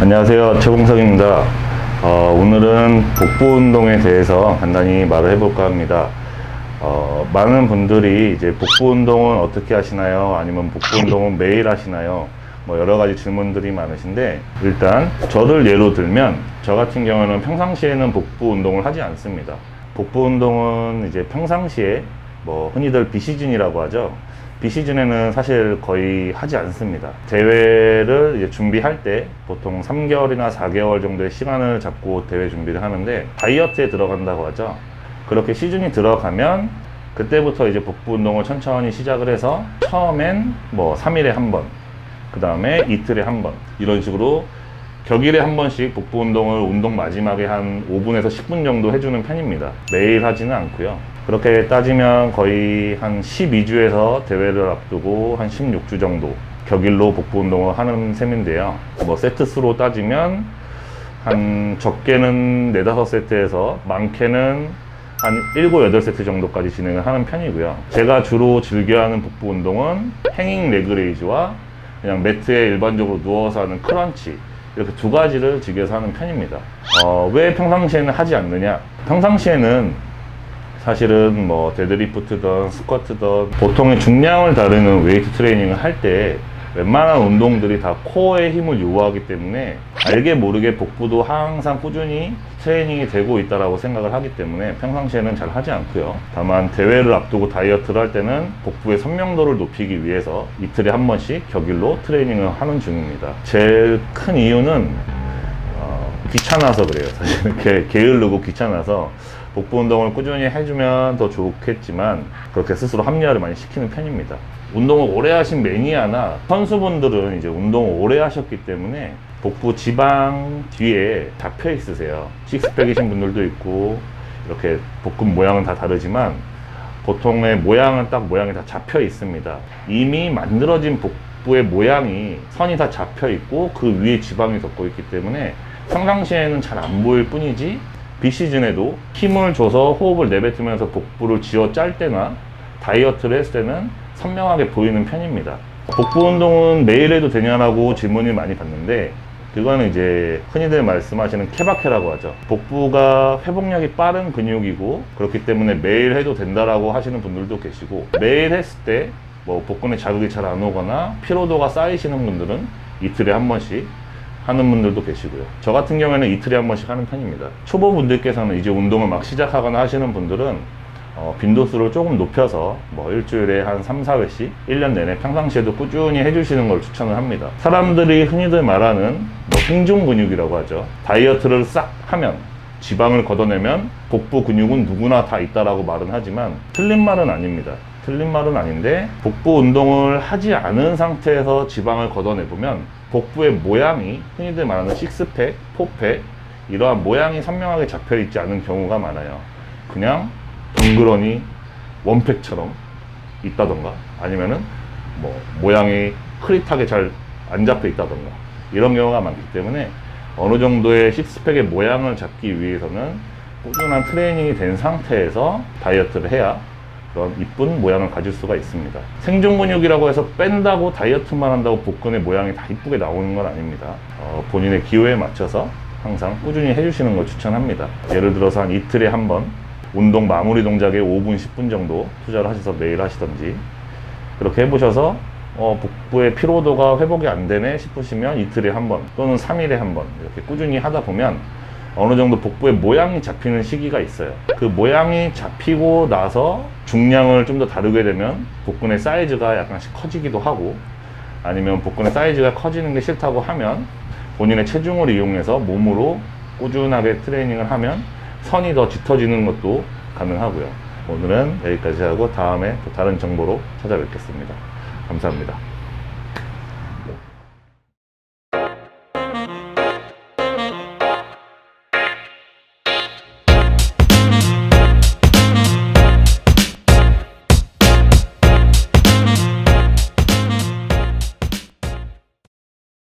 안녕하세요. 최봉석입니다. 어, 오늘은 복부 운동에 대해서 간단히 말을 해볼까 합니다. 어, 많은 분들이 이제 복부 운동은 어떻게 하시나요? 아니면 복부 운동은 매일 하시나요? 뭐 여러 가지 질문들이 많으신데 일단 저를 예로 들면 저 같은 경우는 평상시에는 복부 운동을 하지 않습니다. 복부 운동은 이제 평상시에 뭐 흔히들 비시즌이라고 하죠. 비시즌에는 사실 거의 하지 않습니다. 대회를 이제 준비할 때 보통 3개월이나 4개월 정도의 시간을 잡고 대회 준비를 하는데 다이어트에 들어간다고 하죠. 그렇게 시즌이 들어가면 그때부터 이제 복부 운동을 천천히 시작을 해서 처음엔 뭐 3일에 한 번, 그 다음에 이틀에 한 번, 이런 식으로 격일에 한 번씩 복부 운동을 운동 마지막에 한 5분에서 10분 정도 해주는 편입니다. 매일 하지는 않고요. 그렇게 따지면 거의 한 12주에서 대회를 앞두고 한 16주 정도 격일로 복부 운동을 하는 셈인데요. 뭐 세트 수로 따지면 한 적게는 4, 5세트에서 많게는 한 7, 8세트 정도까지 진행을 하는 편이고요. 제가 주로 즐겨하는 복부 운동은 행잉 레그레이즈와 그냥 매트에 일반적으로 누워서 하는 크런치 이렇게 두 가지를 즐겨서 하는 편입니다. 어, 왜 평상시에는 하지 않느냐? 평상시에는 사실은 뭐 데드리프트든 스쿼트든 보통의 중량을 다루는 웨이트 트레이닝을 할 때 웬만한 운동들이 다 코어의 힘을 요구하기 때문에 알게 모르게 복부도 항상 꾸준히 트레이닝이 되고 있다라고 생각을 하기 때문에 평상시에는 잘 하지 않고요. 다만 대회를 앞두고 다이어트를 할 때는 복부의 선명도를 높이기 위해서 이틀에 한 번씩 격일로 트레이닝을 하는 중입니다. 제일 큰 이유는 어, 귀찮아서 그래요. 사실은 게, 게으르고 귀찮아서 복부 운동을 꾸준히 해주면 더 좋겠지만 그렇게 스스로 합리화를 많이 시키는 편입니다. 운동을 오래 하신 매니아나 선수분들은 이제 운동을 오래 하셨기 때문에 복부 지방 뒤에 잡혀 있으세요. 식스팩이신 분들도 있고 이렇게 복근 모양은 다 다르지만 보통의 모양은 딱 모양이 다 잡혀 있습니다. 이미 만들어진 복부의 모양이 선이 다 잡혀 있고 그 위에 지방이 덮고 있기 때문에 평상시에는 잘 안 보일 뿐이지 비시즌에도 힘을 줘서 호흡을 내뱉으면서 복부를 쥐어 짤 때나 다이어트를 했을 때는 선명하게 보이는 편입니다. 복부 운동은 매일 해도 되냐라고 질문을 많이 받는데 그거는 이제 흔히들 말씀하시는 케바케라고 하죠. 복부가 회복력이 빠른 근육이고 그렇기 때문에 매일 해도 된다라고 하시는 분들도 계시고 매일 했을 때 뭐 복근에 자극이 잘 안 오거나 피로도가 쌓이시는 분들은 이틀에 한 번씩 하는 분들도 계시고요. 저 같은 경우에는 이틀에 한 번씩 하는 편입니다. 초보분들께서는 이제 운동을 막 시작하거나 하시는 분들은 어, 빈도수를 조금 높여서 뭐 일주일에 한 3, 4회씩 1년 내내 평상시에도 꾸준히 해주시는 걸 추천을 합니다. 사람들이 흔히들 말하는 뭐 생존 근육이라고 하죠. 다이어트를 싹 하면 지방을 걷어내면 복부 근육은 누구나 다 있다라고 말은 하지만 틀린 말은 아닙니다. 틀린 말은 아닌데 복부 운동을 하지 않은 상태에서 지방을 걷어내보면 복부의 모양이 흔히들 말하는 식스팩, 포팩 이러한 모양이 선명하게 잡혀 있지 않은 경우가 많아요. 그냥 덩그러니 원팩처럼 있다던가 아니면은 뭐 모양이 흐릿하게 잘 안 잡혀 있다던가 이런 경우가 많기 때문에 어느 정도의 식스팩의 모양을 잡기 위해서는 꾸준한 트레이닝이 된 상태에서 다이어트를 해야 그런 이쁜 모양을 가질 수가 있습니다. 생존 근육이라고 해서 뺀다고 다이어트만 한다고 복근의 모양이 다 이쁘게 나오는 건 아닙니다. 어, 본인의 기호에 맞춰서 항상 꾸준히 해주시는 걸 추천합니다. 예를 들어서 한 이틀에 한 번 운동 마무리 동작에 5분, 10분 정도 투자를 하셔서 매일 하시던지 그렇게 해보셔서 어, 복부의 피로도가 회복이 안 되네 싶으시면 이틀에 한 번 또는 3일에 한 번 이렇게 꾸준히 하다 보면 어느 정도 복부의 모양이 잡히는 시기가 있어요. 그 모양이 잡히고 나서 중량을 좀 더 다루게 되면 복근의 사이즈가 약간씩 커지기도 하고 아니면 복근의 사이즈가 커지는 게 싫다고 하면 본인의 체중을 이용해서 몸으로 꾸준하게 트레이닝을 하면 선이 더 짙어지는 것도 가능하고요. 오늘은 여기까지 하고 다음에 또 다른 정보로 찾아뵙겠습니다. 감사합니다.